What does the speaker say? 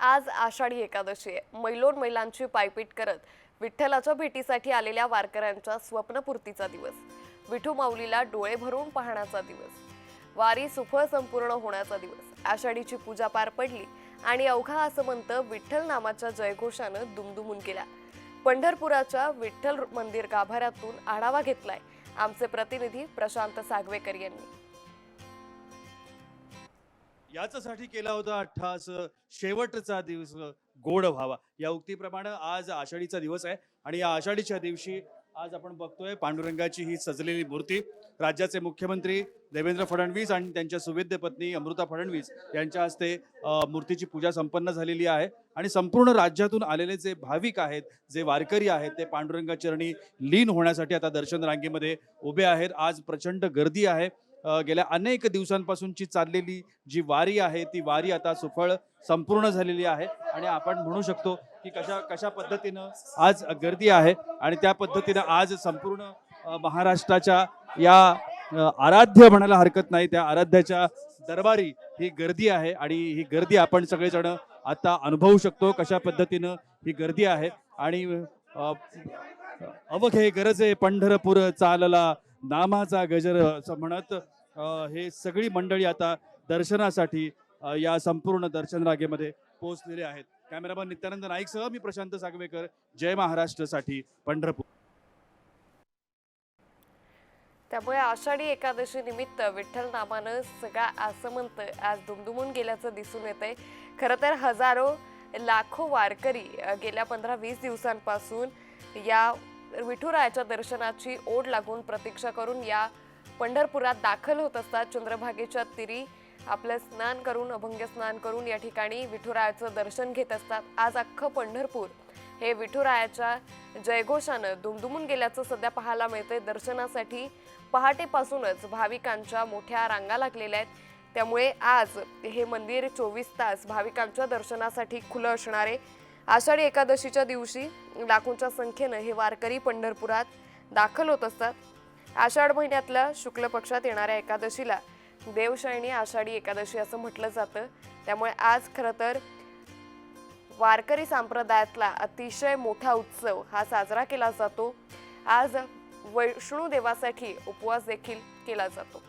आज आषाढी एकादशी आहे. मैलोन मैलांची पायपीट करत विठ्ठलाच्या भेटीसाठी आलेल्या वारकऱ्यांच्या स्वप्नपूर्तीचा दिवस. विठू माऊलीला डोळे भरून पाहण्याचा दिवस. वारी सुफळ संपूर्ण होण्याचा दिवस. आषाढीची पूजा पार पडली आणि अवघा असं म्हणतं विठ्ठल नामाच्या जयघोषानं दुमदुमून केला पंढरपुराच्या विठ्ठल मंदिर गाभाऱ्यातून आढावा घेतलाय. आमचे प्रतिनिधी प्रशांत सागवेकर यांनी. याच्यासाठी केला होता अठ्ठास शेवटचा दिवस गोड व्हावा. या उक्तीप्रमाणे आज आषाढीचा दिवस आहे आणि या आषाढीच्या दिवशी आज आपण बघतोय पांडुरंगाची ही सजलेली मूर्ती. राज्याचे मुख्यमंत्री देवेंद्र फडणवीस आणि त्यांच्या सुवेद्य पत्नी अमृता फडणवीस यांच्या हस्ते मूर्तीची पूजा संपन्न झालेली आहे. आणि संपूर्ण राज्यातून आलेले जे भाविक आहेत जे वारकरी आहेत ते पांडुरंगा चरणी लीन होण्यासाठी आता दर्शन रांगेमध्ये उभे आहेत. आज प्रचंड गर्दी आहे. गेल्या अनेक दिवसांपासूनची चाललेली जी वारी आहे ती वारी आता सुफळ संपूर्ण झालेली आहे. आणि आपण म्हणू शकतो की कशा कशा पद्धतीनं आज गर्दी आहे आणि त्या पद्धतीनं आज संपूर्ण महाराष्ट्राच्या या आराध्य म्हणायला हरकत नाही. त्या आराध्याच्या दरबारी ही गर्दी आहे आणि ही गर्दी आपण सगळेजण आता अनुभवू शकतो कशा पद्धतीनं ही गर्दी आहे. आणि अवघे गरजे पंढरपूर चालला नामाचा गजर असं म्हणत हे सगळी मंडळी आता दर्शनासाठी या संपूर्ण दर्शन रागेमध्ये पोहोचलेले आहेत. कॅमेरामन नित्यानंद नाईकसह मी प्रशांत सागवेकर जय महाराष्ट्रसाठी पंढरपूर. त्यामुळे आषाढी एकादशी निमित्त विठ्ठल नामानं सगळा आसमंत आज दुमदुमून गेल्याचं दिसून येतंय. खरं तर हजारो लाखो वारकरी गेल्या पंधरा वीस दिवसांपासून या विठुरायाच्या दर्शनाची ओढ लागून प्रतीक्षा करून या पंढरपुरात दाखल होत असतात चंद्रभागेच्या तिरी. आपलं स्नान करून अभंग स्नान करून या ठिकाणी विठुरायाचं दर्शन घेत असतात. आज अख्खं पंढरपूर हे विठुरायाच्या जयघोषानं दुमदुमून गेल्याचं सध्या पाहायला मिळतंय. दर्शनासाठी पहाटेपासूनच भाविकांच्या मोठ्या रांगा लागलेल्या आहेत. त्यामुळे आज हे मंदिर चोवीस तास भाविकांच्या दर्शनासाठी खुलं असणार आहे. आषाढी एकादशीच्या दिवशी लाखोंच्या संख्येनं हे वारकरी पंढरपुरात दाखल होत असतात. आषाढ महिन्यातल्या शुक्ल पक्षात येणाऱ्या एकादशीला देवशयणी आषाढी एकादशी असं म्हटलं जातं. त्यामुळे आज खरं तर वारकरी संप्रदायातला अतिशय मोठा उत्सव हा साजरा केला जातो. आज वैष्णू देवासाठी उपवास देखील केला जातो.